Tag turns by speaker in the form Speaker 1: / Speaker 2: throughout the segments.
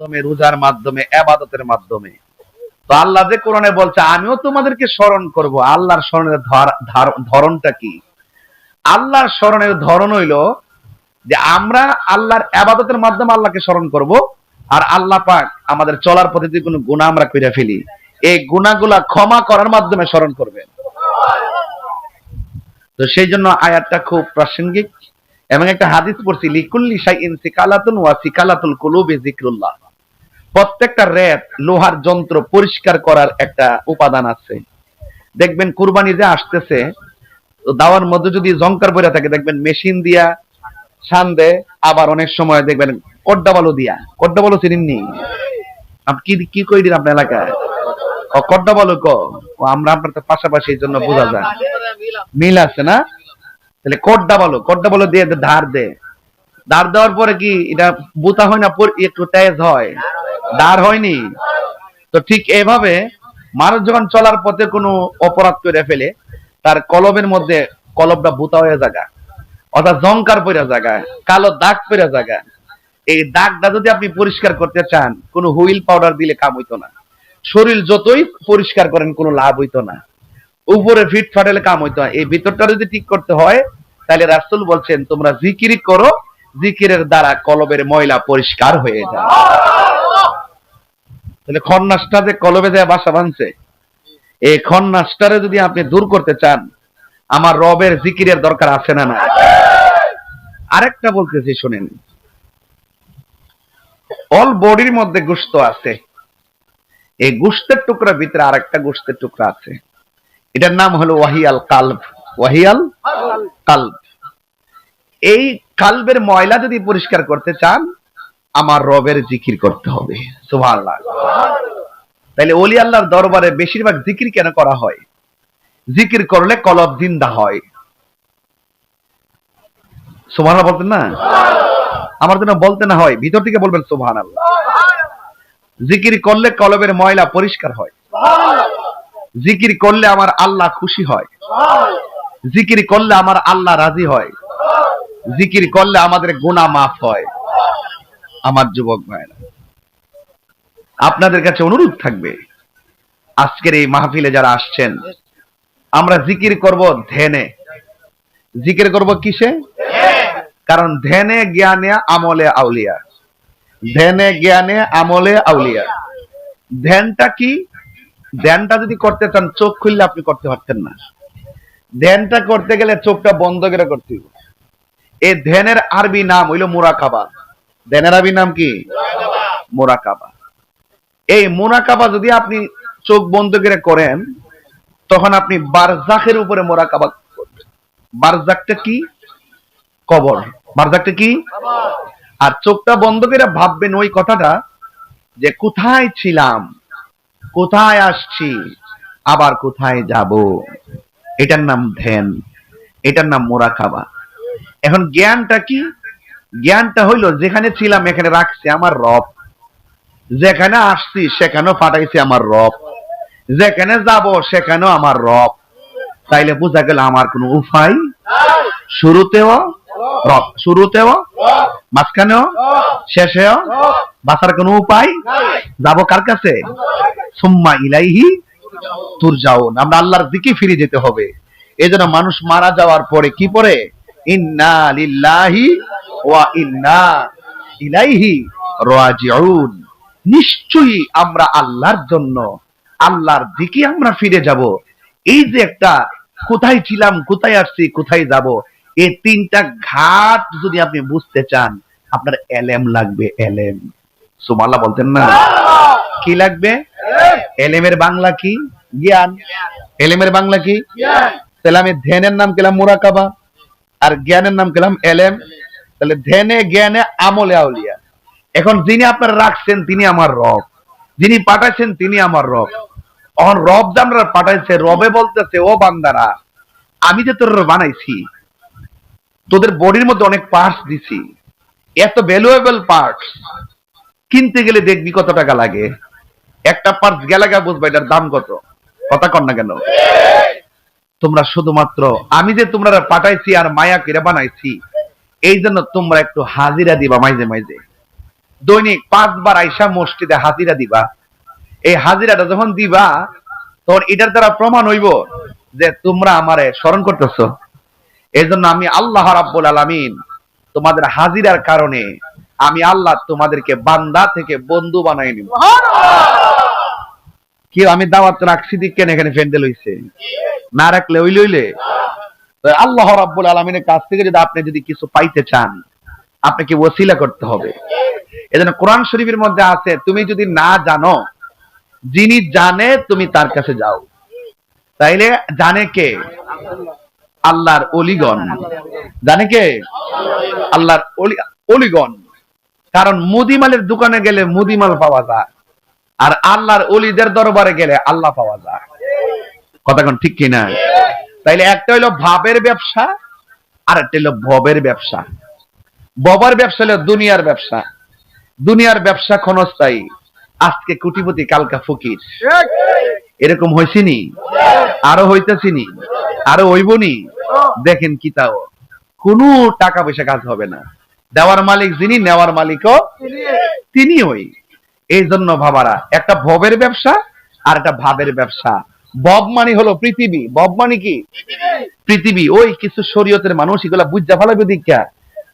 Speaker 1: মাধ্যমে, রোজার মাধ্যমে, আবাদতের মাধ্যমে। তো আল্লাহ যে কোরআনে বলছে, আমিও তোমাদেরকে স্মরণ করব। আল্লাহর স্মরণের ধরনটা কি? আল্লাহর স্মরণের ধরন হইল যে আমরা আল্লাহর আবাদতের মাধ্যমে আল্লাহকে স্মরণ করব, আর আল্লাহ পাক আমাদের চলার পথে যদি কোনো গুণা আমরা কইরা ফেলি, এই গুণাগুলা ক্ষমা করার মাধ্যমে স্মরণ করবেন। তো সেই জন্য আয়াতটা খুব প্রাসঙ্গিক এবং একটা হাদিস পড়ছি, লিকুল্লি শাইইন সিকালাতুন ওয়া সিকালাতুল কুলুবি যিকরুল্লাহ। প্রত্যেকটা রেত লোহার যন্ত্র পরিষ্কার করার একটা উপাদান আছে। দেখবেন কুরবানি যে আসতেছে, দাওয়ার মধ্যে যদি জঙ্কার বইরা থাকে, দেখবেন মেশিন দিয়া দেয় আবার অনেক সময় দেখবেন কড্ডা বালু দিয়া। কড্ডা বালু চিনিননি আপনি কি কই দিন আপনার এলাকায়? কড্ডা বালু ক? আমরা আপনার তো পাশাপাশি এই জন্য বোঝা যায়। মিল আছে না? তাহলে কড্ডা বলো কড্ডা বলো দিয়ে ধার দে। ধার দেওয়ার পরে কি এটা বুতা হয় না একটু তেজ হয়? ধার হয়নি। তো ঠিক এভাবে মানুষ যখন চলার পথে কোনো অপরাধ করে ফেলে, তার কলবের মধ্যে কলবটা বুতা হয়ে জায়গা অর্থাৎ জঙ্কার পড়ে জায়গায় কালো দাগ পড়ে জায়গায় এই দাগটা যদি আপনি পরিষ্কার করতে চান, কোনো হুইল পাউডার দিলে কাম হইতো না। শরীর যতই পরিষ্কার করেন, কোনো লাভ হইতো না। উপরে ফিট ফাটালে কাম হইতো না। এই ভিতরটা যদি ঠিক করতে হয়, তাহলে রাসূল বলছেন, তোমরা জিকিরি করো, জিকিরের দ্বারা কলবের ময়লা পরিষ্কার হয়ে যায়। তাহলে খন্নাসটা যে কলবে যায় বাসা বাঁধছে এই খন্নাসটারে যদি আপনি দূর করতে চান আমার রবের জিকিরের দরকার আছে না না আরেকটা বলতেছি শুনেন। অল বডির মধ্যে গোস্ত আছে। এই গুস্তের টুকরা ভিতরে আরেকটা গোস্তের টুকরা আছে। এটার নাম হলো ওয়াহিয়াল কালব। ওয়াহিয়াল কালব। এই কালবের ময়লা যদি পরিষ্কার করতে চান আমার রবের জিকির করতে হবে। সুবহানাল্লাহ। তাহলে ওলি আল্লাহর দরবারে বেশিরভাগ জিকির কেন করা হয়? জিকির করলে কলব জিন্দা হয়। সুবহানাল্লাহ বলতেন না? আমার জন্য বলতে না হয়, ভিতর থেকে বলবেন সুবহানাল্লাহ। জিকির করলে কলবের ময়লা পরিষ্কার হয়। জিকির করলে আমার আল্লাহ খুশি হয়। জিকির করলে আমার আল্লাহ রাজি হয়। জিকির করলে আমাদের গুনাহ মাফ হয়। আমার যুবক ভাইরা আপনাদের কাছে অনুরোধ থাকবে, আজকের এই মাহফিলে যারা আসছেন, আমরা জিকির করব ধ্যানে। জিকির করব কিসে? কারণ ধ্যানে জ্ঞানে আমলে আউলিয়া। ধ্যানে জ্ঞানে আমলে আউলিয়া। ধ্যানটা কি? ধ্যানটা যদি করতে চান, চোখ খুললে আপনি করতে পারতেন না। ধ্যানটা করতে গেলে চোখটা বন্ধ করে করতে হবে। এই ধ্যানের আরবি নাম হইল মুরাকাবা আরবি নাম কি? মুরাকাবা। এই মুরাকাবা যদি আপনি চোখ বন্ধ করে করেন, তখন আপনি বারজাখের উপরে মোরাকাবা বারজাকটা কি? কবর। বারজাকটা কি? আর চোখটা বন্ধ করে ভাববেন ওই কথাটা যে, কোথায় ছিলাম? কোথায় আসছি? আবার কোথায় যাব? এটার নাম ধ্যান। এটার নাম মোরাকাবা। এখন জ্ঞানটা কি? জ্ঞানটা হইল, যেখানে ছিলাম, এখানে রাখছি আমার রব। যেখানে আসছি, সেখানেও ফাটাইছি আমার রব। যেখানে যাব, সেখানেও আমার রব। তাইলে বোঝা গেল আমার কোনো উপায়? শুরুতেও রব। শুরুতেও? মাঝখানেও? শেষেও? বাঁচার কোনো উপায়? যাব কার কাছে? সুম্মা ইলাইহি তুরজাউন। আমরা আল্লাহর দিকে ফিরে যেতে হবে। এজন্য মানুষ মারা যাওয়ার পরে কি পড়ে? ইন্না লিল্লাহি ওয়া ইন্না ইলাইহি রাজিউন। নিশ্চয়ই আমরা আল্লাহর জন্য আল্লাহর দিকে আমরা ফিরে যাব। এই যে একটা কোথায় ছিলাম কোথায় আসছি কোথায় যাব এই তিনটা ঘাট যদি আপনি বুঝতে চান আপনার এলেম লাগবে এলেম। সুমাল্লাহ বলতেন না। কি লাগবে? এলেমের বাংলা কি? জ্ঞান। এলেমের বাংলা কি? তাহলে আমি ধ্যানের নাম পেলাম মুরাকাবা। আর জ্ঞানের নাম পেলাম এলেম। তাহলে ধ্যানে, জ্ঞানে, আমলে, আউলিয়া। এখন যিনি আপনারা রাখছেন, তিনি আমার রব। যিনি পাঠাইছেন, তিনি আমার রব। এখন রব জানরা পাঠাইছে, রবে বলতেছে, ও বান্দারা, আমি যে তোর বানাইছি, তোদের বডির মধ্যে অনেক পার্টস দিছি, এত ভ্যালুয়েবল পার্টস কিনতে গেলে দেখবি কত টাকা লাগে। একটা পার্টস গেলে গা বুঝবা এটার দাম কত। কথা কর না কেন? তোমরা শুধুমাত্র আমি যে তোমরা পাঠাইছি আর মায়া করে বানাইছি এই জন্য তোমরা একটু হাজিরা দিবা মাঝে মাঝে দৈনিক পাঁচবার আইসা মসজিদে হাজিরা দিবা। এই হাজিরাটা যখন দিবা তখন এটার দ্বারা প্রমাণ হইব যে তোমরা আমারে স্মরণ করতেছো। এই জন্য আমি আল্লাহ রাব্বুল আলামিন তোমাদের হাজিরার কারণে আমি আল্লাহ তোমাদেরকে বান্দা থেকে বন্ধু বানাই নিব। কি আমি দাওয়াত রাখছি দিক কেন এখানে ফেন্ডেল হইছে। না রাখলে ওই লইলে। আল্লাহ রাব্বুল আলামিনের কাছ থেকে যদি আপনি যদি কিছু পাইতে চান, আপনাকে ওসিলা করতে হবে। এজন্য কোরআন শরীফের মধ্যে আছে, তুমি যদি না জানো, যিনি জানে তুমি তার কাছে যাও। তাইলে জানে কে? আল্লাহর অলিগণ। জানে কে? আল্লাহর অলি- অলিগণ। কারণ মুদিমালের দোকানে গেলে মুদিমাল পাওয়া যায়, আর আল্লাহর অলিদের দরবারে গেলে আল্লাহ পাওয়া যায়। কথা ঠিক কিনা? তাইলে একটা হইল ভাবের ব্যবসা আর একটা হইল ভবের ব্যবসা। ববার ব্যবসা হলো দুনিয়ার ব্যবসা। দুনিয়ার ব্যবসা ক্ষণস্থায়ী। আজকে কোটিপতি, কালকা ফকির। এরকম হয়েছিনি আরও হইতেছিনি? আরও হইবনি? দেখেন কি তাও। কোনো টাকা পয়সা কাজ হবে না। দেওয়ার মালিক যিনি, নেওয়ার মালিকও তিনি ওই এই জন্য ভাবারা, একটা ভবের ব্যবসা আর একটা ভাবের ব্যবসা। বব মানে হলো পৃথিবী। বব মানে কি? পৃথিবী। ওই কিছু শরীয়তের মানুষ এগুলা বুঝা ফেলাবে দীক্ষা।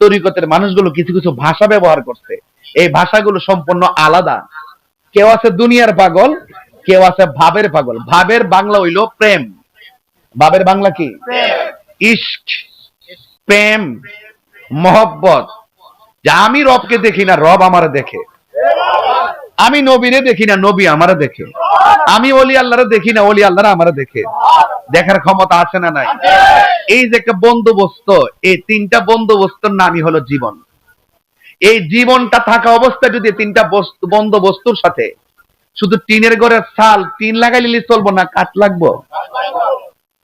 Speaker 1: তরিকতের মানুষগুলো কিছু কিছু ভাষা ব্যবহার করছে। এই ভাষাগুলো সম্পূর্ণ আলাদা। কেউ আছে দুনিয়ার পাগল, কেউ আছে ভাবের পাগল। ভাবের বাংলা হইল প্রেম। ভাবের বাংলা কি? ইস্ক প্রেম, মহব্বত। যে আমি রবকে দেখি না, রব আমারে দেখে। আমি নবীরে দেখি না, নবী আমারে দেখে। আমি অলি আল্লাহরে দেখি না অলি আল্লাহরা আমারে দেখে। দেখার ক্ষমতা আছে না নাই? এই যে একটা বন্দোবস্ত, এই তিনটা বন্দোবস্তর নামই হলো জীবন। এই জীবনটা থাকা অবস্থায় যদি তিনটা বস্তু বন্দোবস্তুর সাথে শুধু টিনের ঘরের ছাল, টিন লাগাইলে চলবো না? কাঠ লাগবো?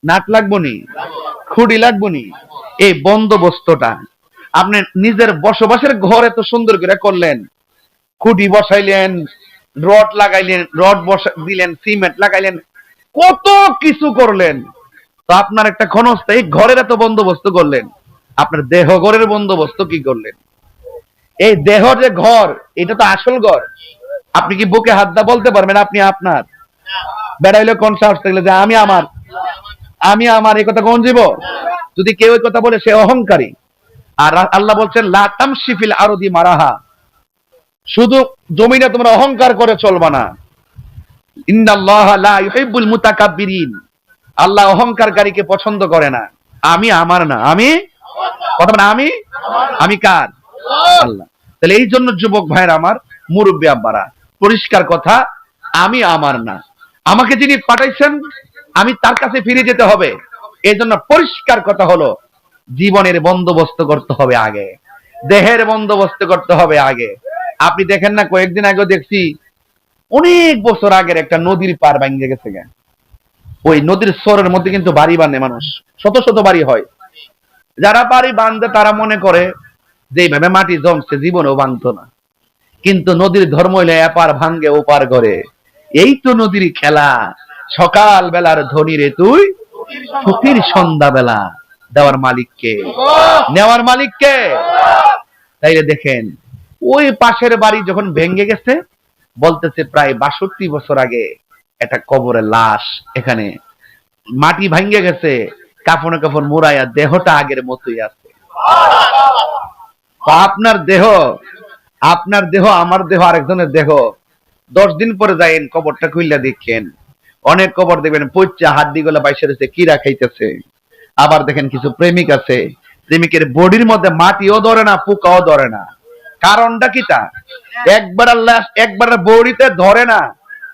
Speaker 1: নাট লাগবো নি? খুঁড়ি লাগবো নি? এই বন্দোবস্তটা আপনি নিজের বসবাসের ঘর এত সুন্দর করে করলেন। খুঁটি বসাইলেন রড লাগাইলেন, রড বসা দিলেন, সিমেন্ট লাগাইলেন, কত কিছু করলেন। তো আপনার একটা ক্ষণস্থায়ী ঘরের এত বন্দোবস্ত করলেন। আপনার দেহ ঘরের বন্দোবস্ত কি করলেন? এই দেহ যে ঘর, এটা তো আসল ঘর। আপনি কি বুকে হাত দা বলতে পারবেন আপনি আপনার? বেড়াইলে কোন সাহস থাকলে যে আমি আমার? আমি আমার, এই কথা কোন জীব? যদি কেউ এই কথা বলে, সে অহংকারী। আর আল্লাহ বলছেন, লা তামশিফিল আরদি মারাহা। শুধু জমিনে তোমরা অহংকার করে চলবা না। আল্লাহ অহংকারকারীকে পছন্দ করে না। আমি আমার না। আমি? কথা মানে আমি? আমি কার? আল্লাহ। তাহলে এই জন্য যুবক ভাইয়ের আমার, মুরব্বী আব্বারা, পরিষ্কার কথা, আমি আমার না। আমাকে যিনি পাঠাইছেন, আমি তার কাছে ফিরে যেতে হবে। এই জন্য পরিষ্কার কথা হলো, জীবনের বন্দোবস্ত করতে হবে আগে। দেহের বন্দোবস্ত করতে হবে আগে। আপনি দেখেন না কয়েকদিন আগে দেখছি অনেক বছর আগের একটা নদীর পার ভাঙ্গে গেছে গে। ওই নদীর স্বরের মধ্যে কিন্তু বাড়ি বাঁধে মানুষ শত শত বাড়ি হয়। যারা বাড়ি বাঁধে তারা মনে করে যে এইভাবে মাটি জমছে জীবনেও বাঁধতো না। কিন্তু নদীর ধর্ম হইলে এপার ভাঙ্গে ওপার করে এই তো নদীর খেলা। সকাল বেলার ধনী রে তুই ফকির সন্ধ্যা বেলা দেওয়ার মালিককে। নেওয়ার মালিককে? তাইলে দেখেন ওই পাশের বাড়ি যখন ভেঙ্গে গেছে, বলতেছে প্রায় বাষট্টি বছর আগে একটা কবরের লাশ এখানে। মাটি ভাঙ্গে গেছে কাপড়ে কাপড় মুড়াইয়া দেহটা আগের মতোই আছে। আপনার দেহ আপনার দেহ, আমার দেহ, আরেকজনের দেহ। দশ দিন পরে যাইন, কবরটা খুললা দেখেন। অনেক কবর দেখবেন পচ্চা হাড্ডি গুলা বাইসে রয়েছে কিরা খাইতেছে। আবার দেখেন কিছু প্রেমিক আছে। প্রেমিকের বডির মধ্যে মাটিও ধরে না, পোকাও ধরে না। কারণটা কিটা একবার লাশ একবার বড়িতে ধরে না,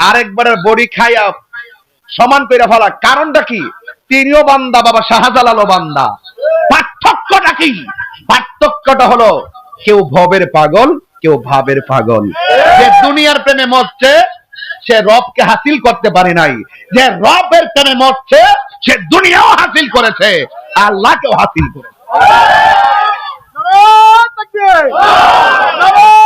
Speaker 1: আরেকবারের বড়ি খাইয়া সমান করে ফেলা। কারণটা কি? তিনিও বান্দা, বাবা শাহজালালও বান্দা। পার্থক্যটা কি? পার্থক্যটা হলো কেউ ভবের পাগল, কেউ ভাবের পাগল। যে দুনিয়ার প্রেমে মরছে, সে রবকে হাসিল করতে পারে নাই। যে রবের প্রেমে মরছে, সে দুনিয়াও হাসিল করেছে, আল্লাহকেও হাসিল করেছে।
Speaker 2: নারায়ণ